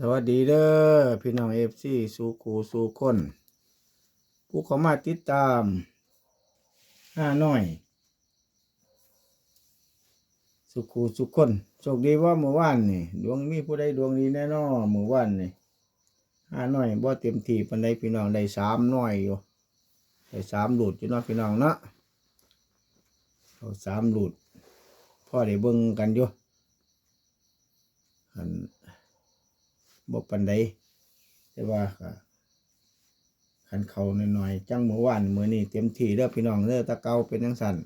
สวัสดีเด้อพี่น้องเอฟซีสู่คูสู่คนผู้เขามาติดตามห้าน้อย สุขูสุขคนโชคดีว่าเมื่อวานนี่ดวงมีผู้ใดดวงดีแน่นอนเมื่อวานนี่ห้าน้อยบ่เต็มที่ปันใดพี่น้องได้สามน้อยอยู่ได้สามหลุดอยู่เนาะพี่น้องเนาะเอาสามหลุดพ่อได้เบิ่งกันอยู่อัน บ่ปันใดแต่ว่าก็คันเขาหน่อยๆจังเมื่อวานเมื้อนี้เต็มที่เด้อพี่น้องเด้อตะเกาเป็นจังซั่น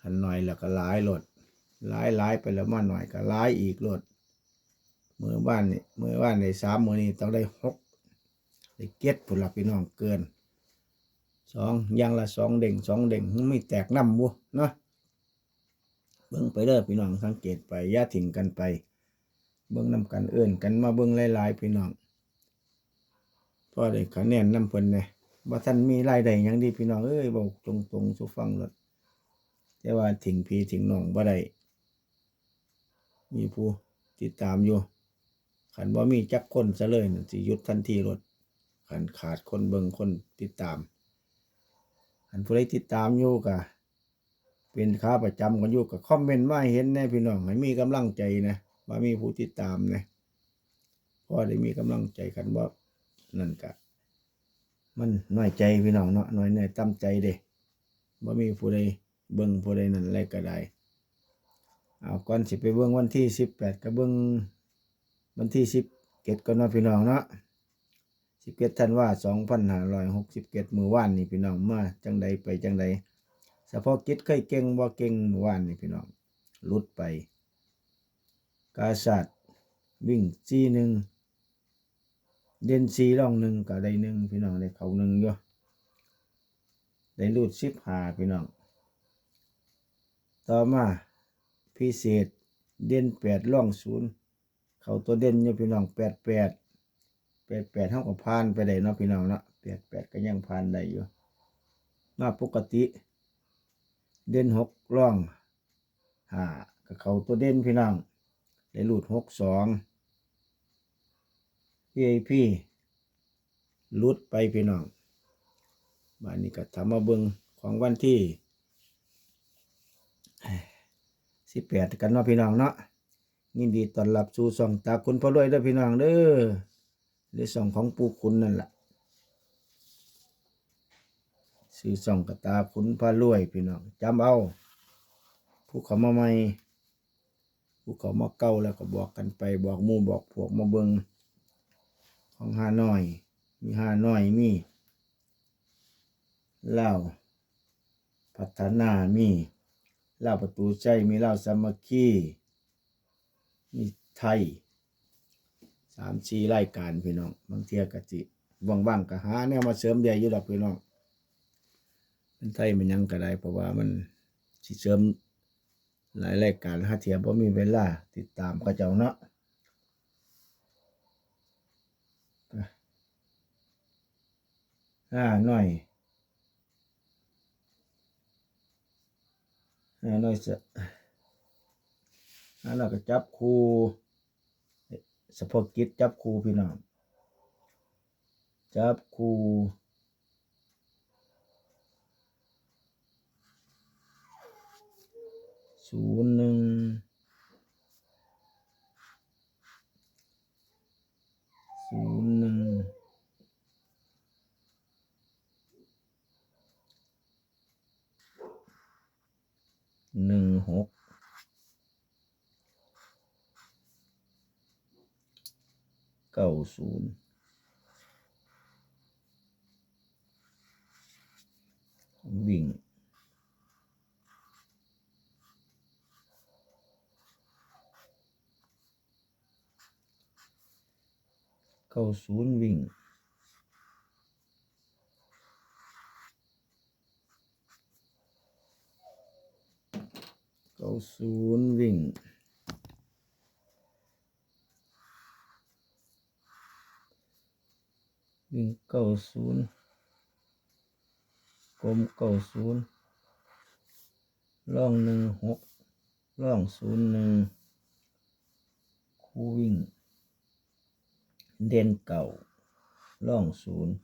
คันหน่อยแล้วก็หลายโลดหลายหลายไปแล้วมาหน่อยก็หลายอีกโลดมื้อวานนี่มื้อวานได้สามเมื้อนี้ต้องได้หกได้เก็ดพุ่นล่ะพี่น้องเกินสองย่างละสองเด้งสองเด้งไม่แตกน้ำบ่เนาะเบิ่งไปเด้อพี่น้องสังเกตไปย่าทิ้งกันไป เบิ่งนำกันเอื้นกันมาเบิ่งหลายๆพี่น้องพอได้คะแนนนำเพิ่นแหน่บ่ทันมีรายได้หยังดีพี่น้องเอ้ยบอกตรงๆสู่ฟังรถแต่ว่าถิงพี่ถิงน้องบ่ได้มีผู้ติดตามอยู่คันบ่มีจักคนซะเลยนั่นสิยุดทันทีรถคันขาดคนเบิ่งคนติดตามคันผู้ใดติดตามอยู่ก็เป็นขาประจำกันอยู่ก็คอมเมนต์มาเห็นแน่พี่น้องให้มีกำลังใจนะ ว่ามีผู้ติดตามนะพ่อได้มีกำลังใจกันว่านั่นกะ มันน้อยใจพี่น้องเนาะน้อยเนื่อยตั้มใจเด้ว่ามีผู้ใดเบิ่งผู้ใดนั่นอะไรก็ได้เอาก่อนสิไปเบิ่งวันที่สิบแปดก็เบิ่งวันที่สิบเกตก่อนเนาพี่น้องเนาะสิบเกตธันว่าสองพันห้าร้อยหกสิบเกตมือว่านนี่พี่น้องมาจังใดไปจังใดเฉพาะกิจเคยเก่งบ่าเก่งมือว่านนี่พี่น้องลุดไป กาสัตว์วิ่งซีหนึ่งเด่นซีร่องหนึ่งก็ได้หนึ่งพี่น้องได้เขาหนึ่งอยู่ได้รูดสิบหาพี่น้อง ต่อมาพิเศษเด่นแปดร่องศูนย์เขาตัวเด่นอยู่พี่น้องแปดแปดแปดแปดเท่ากับพานไปได้เนาะพี่น้องเนาะแปดแปดก็ยังพานได้อยู่มาปกติ เด่นหกร่องหากับเขาตัวเด่นพี่น้อง ได้รูดหกสอง PAP ลุดไปพี่น้องบ้านนี้ก็ทำมาเบิงของวันที่สิบแปดกันเนาะพี่น้องเนาะยินดีต้อนรับสู่ส่องตาคุณพ่อรวยเด้อพี่น้องเด้อหรือส่องของปู่คุณนั่นแหละซื้อส่องกับตาคุณพ่อรวยพี่น้องจำเอา ผู้เขามาใหม่ ผู้เขามาเก้าแล้วก็บอกกันไปบอกมู่บอกพวกมาเบิงของห้าน้อย มีห้าน้อยมีเล่าพัฒนามีเล่าประตูใจมีเล่าสามัคคีมีไทยสามชีรายการพี่น้องบางเทียกะจิว่างๆก็หาแนวมาเสริมเดียอยู่ดอกพี่น้องเป็นไทยมันยังก็ได้เพราะว่ามันสิเสริม หลายรายการห้าเทียบ่มีเวลา ติดตามก็เจ้าเนาะห้าหน่อยห้าหน่อยจะห้าหน่อยก็จับครูสะพกกิจจับครูพี่น้องจับคู ศูนย์หนึ่งศูนย์หนึ่งหนึ่งหกเก้าศูนย์วิ่ง เข้าศูนย์วิ่งเข้าศูนย์วิ่งวิ่งเก้าศูนย์กลมเก้าศูนย์ล่องหนึ่งหกล่องศูนย์หนึ่งคู่วิ่ง เด่นเก่าล่องศูนย์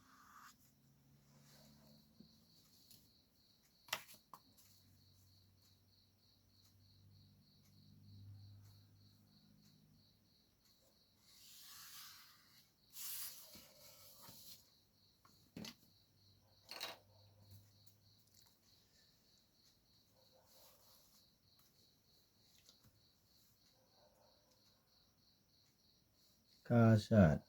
กาชาติ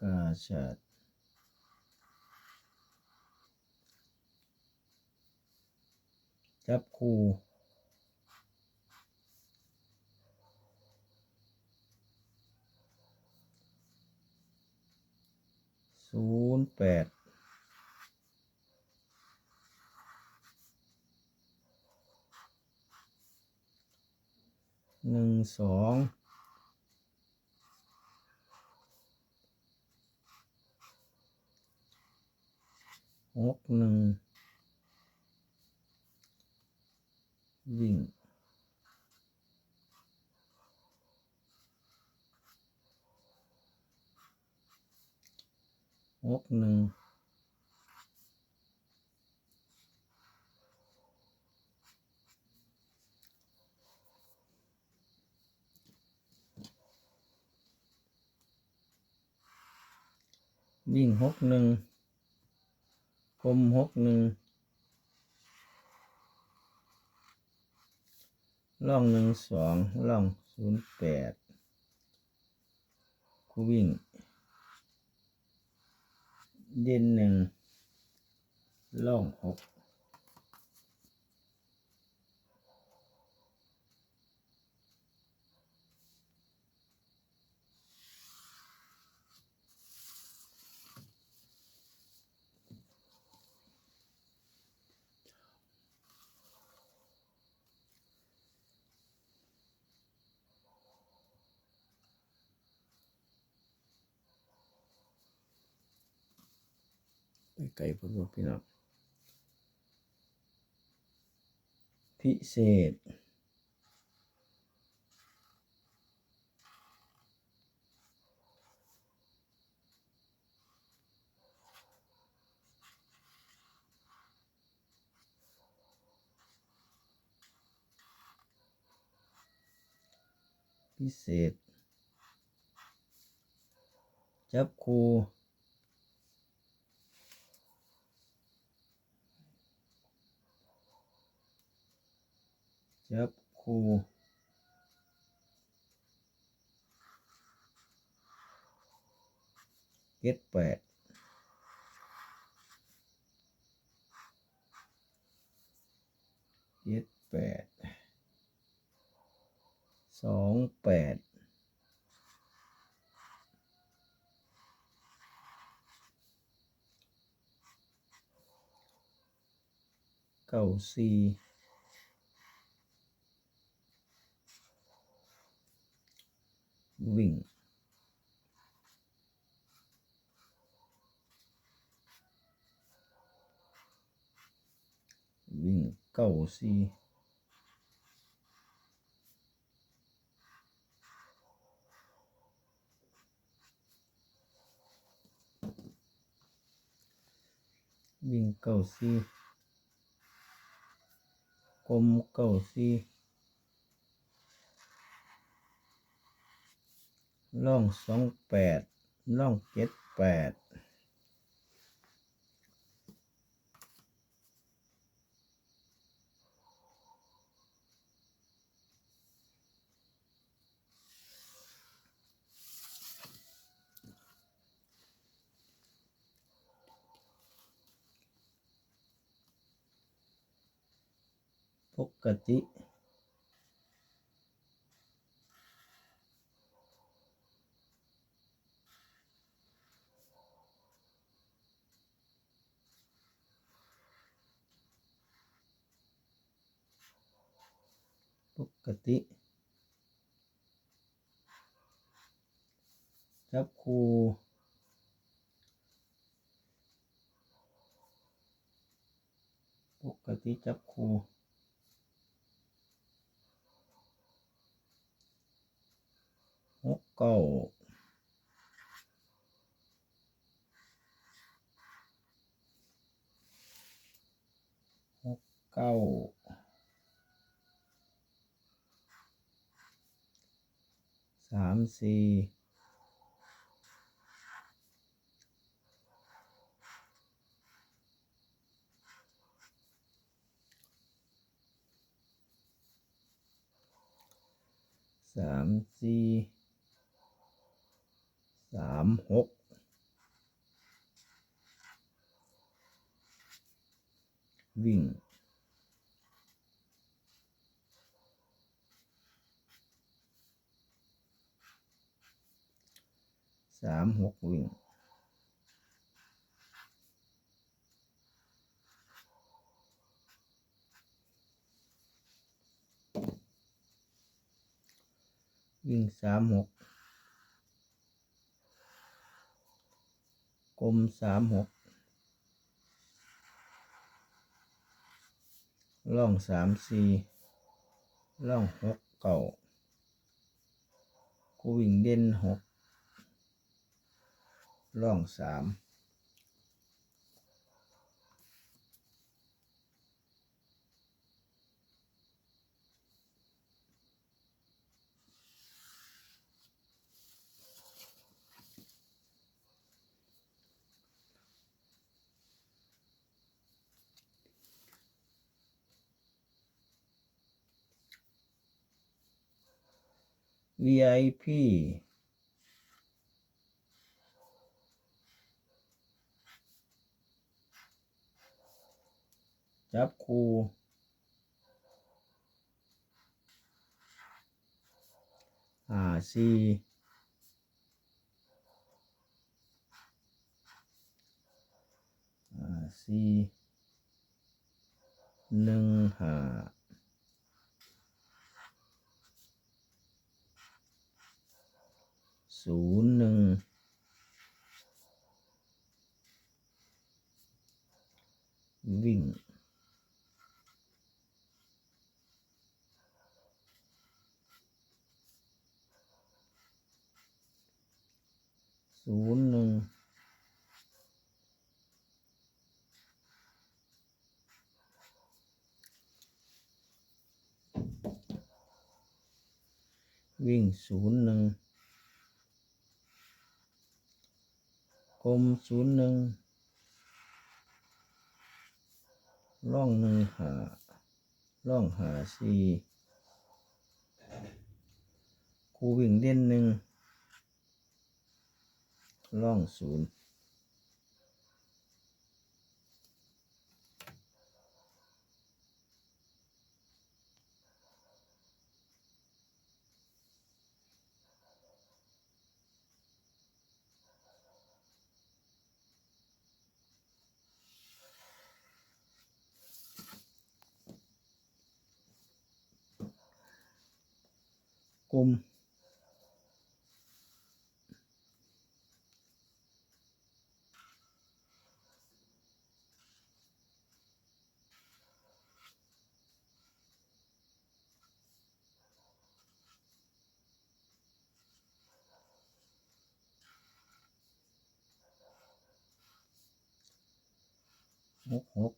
กาชาติจับคู่ศูนย์แปด หนึ่ง สองหกหนึ่งวิ่งหกหนึ่ง วิ่งหกหนึ่งคมหกหนึ่งล่องหนึ่งสองล่องศูนย์แปดคูวิ่ง เด่นหนึ่งล่องหก ไกลพุ่นบ่พี่น้องพิเศษ พิเศษ จับคู จับคูเก็ดแปดเจ็ดแปดสองแปดเก้าสี่ วิ่ง วิ่งเก้าสี่วิ่งเก้าสี่กลมเก้าสี่ ล่องสองแปดล่องเจ็ดแปดปกติ ปกติจับคูปกติจับคู่หกเก้าหกเก้าสามสี่สามสี่สามหกวิ่ง สามหกวิ่งวิ่งสามหกกลมสามหกล่องสามสี่ล่องหกเก่ากูวิ่งเด่นหก ล่องสาม VIP จับคูห้าสี่ห้าสี่หนึ่งห้าศูนย์หนึ่งวิ่ง ศูนย์หนึ่งวิ่งศูนย์หนึ่งกลมศูนย์หนึ่งร่องหนึ่งหาร่องหาสี่คูวิ่งเด่นหนึ่ง ร่องศูนย์กลม หกหก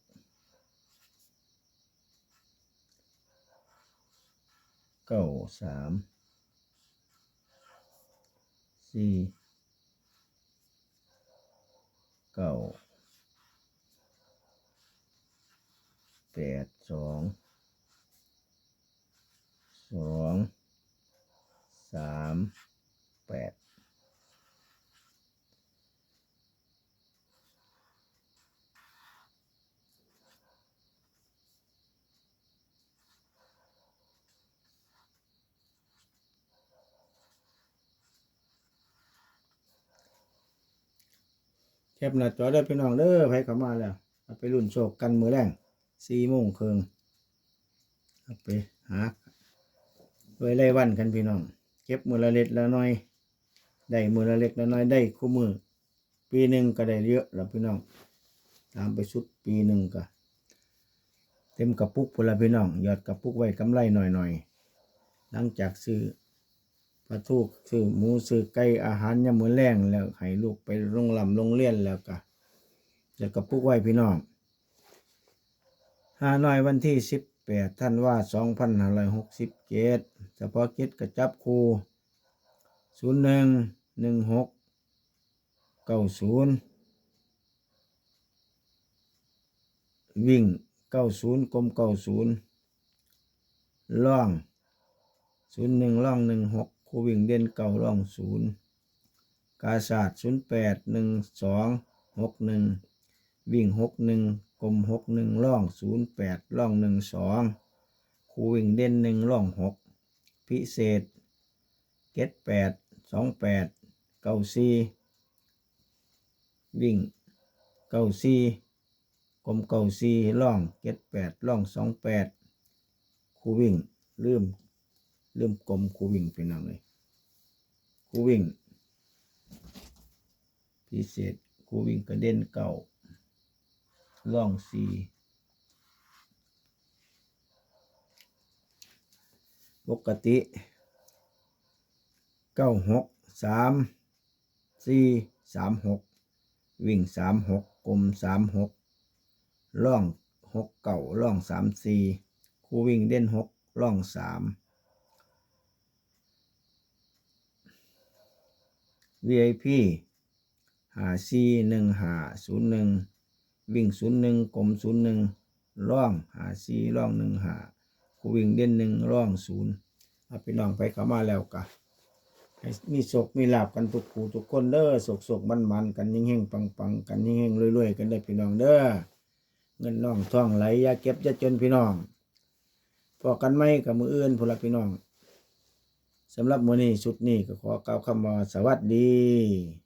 เก้าสามสี่เก้าแปดสองสองสามแปด แคปหน้าจอได้พี่น้องเด้อไผเข้ามาแล้วเอาไปรุ่นโชคกันมือแรงสี่โมงครึ่งเอาไปหาไว้ไล่วันกันพี่น้อง เก็บมือละเล็กละน้อย ได้มือละเล็กละน้อยได้คู่มือ ปีหนึ่งก็ได้เยอะแล้วพี่น้อง ตามไปชุดปีหนึ่งก็เต็มกระปุกพลพี่น้อง ยอดกระปุกไว้กำไรหน่อยๆหลังจากซื้อ ปลาทูซื้อหมูซื้อไก่อาหารยามมื้อแรงแล้วให้ลูกไปโรงลำโรงเรียนแล้วก็ยอดกระปุกไว้พี่น้องหาน้อยวันที่สิบแปดท่านว่าสองพันห้าร้อยหกสิบเจ็ดเฉพาะกิจกระจับครูศูนย์หนึ่งหนึ่งหกเก้าศูนย์วิ่งเก้าศูนย์กลมเก้าศูนย์ล่องศูนย์หนึ่งล่องหนึ่งหก คู่วิ่งเด่นเก้าล่องศูนย์กาศาสตร์ศูนย์แปดหนึ่งสองหกหนึ่งวิ่งหกหนึ่งกลมหกหนึ่งล่องศูนย์แปดล่องหนึ่งสองคู่วิ่งเด่นหนึ่งล่องหกพิเศษเก็ดแปดสองแปดเก้าสี่วิ่งเก้าสี่กลมเก่าซีล่องเก็ดแปดล่องสองแปดคูวิ่งลืม ลืมกลมคูวิ่งไปนั่งเลยคูวิ่ง พิเศษคูวิ่งกระเด็นเก่าล่องซีปกติเก้าหกสามสี่สามหกวิ่งสามหกกลมสามหกล่องหกเก่าล่องสามสี่คู่วิ่งเด่นหกล่องสาม VIP หาซีหนึ่งหาศูนย์หนึ่งวิ่งศูนย์หนึ่งกลมศูนย์หนึ่งล่องหาซีล่องหนึ่งหาคูวิ่งเด่นหนึ่งล่องศูนย์เอาพี่น้องไปเข้ามาแล้วกะให้มีโศกมีลาบกันทุกผู้ทุกคนเด้อโศกโศกมันมันกันยิ่งเฮงปังปังกันยิ่งเฮงรวยๆกันได้พี่น้องเด้อเงินน่องท่องไหลยาเก็บอย่าจนพี่น้องพอกันไหมกับมืออื่นพละพี่น้อง สำหรับมื้อนี้ชุดนี้ก็ขอกล่าวคำว่าสวัสดี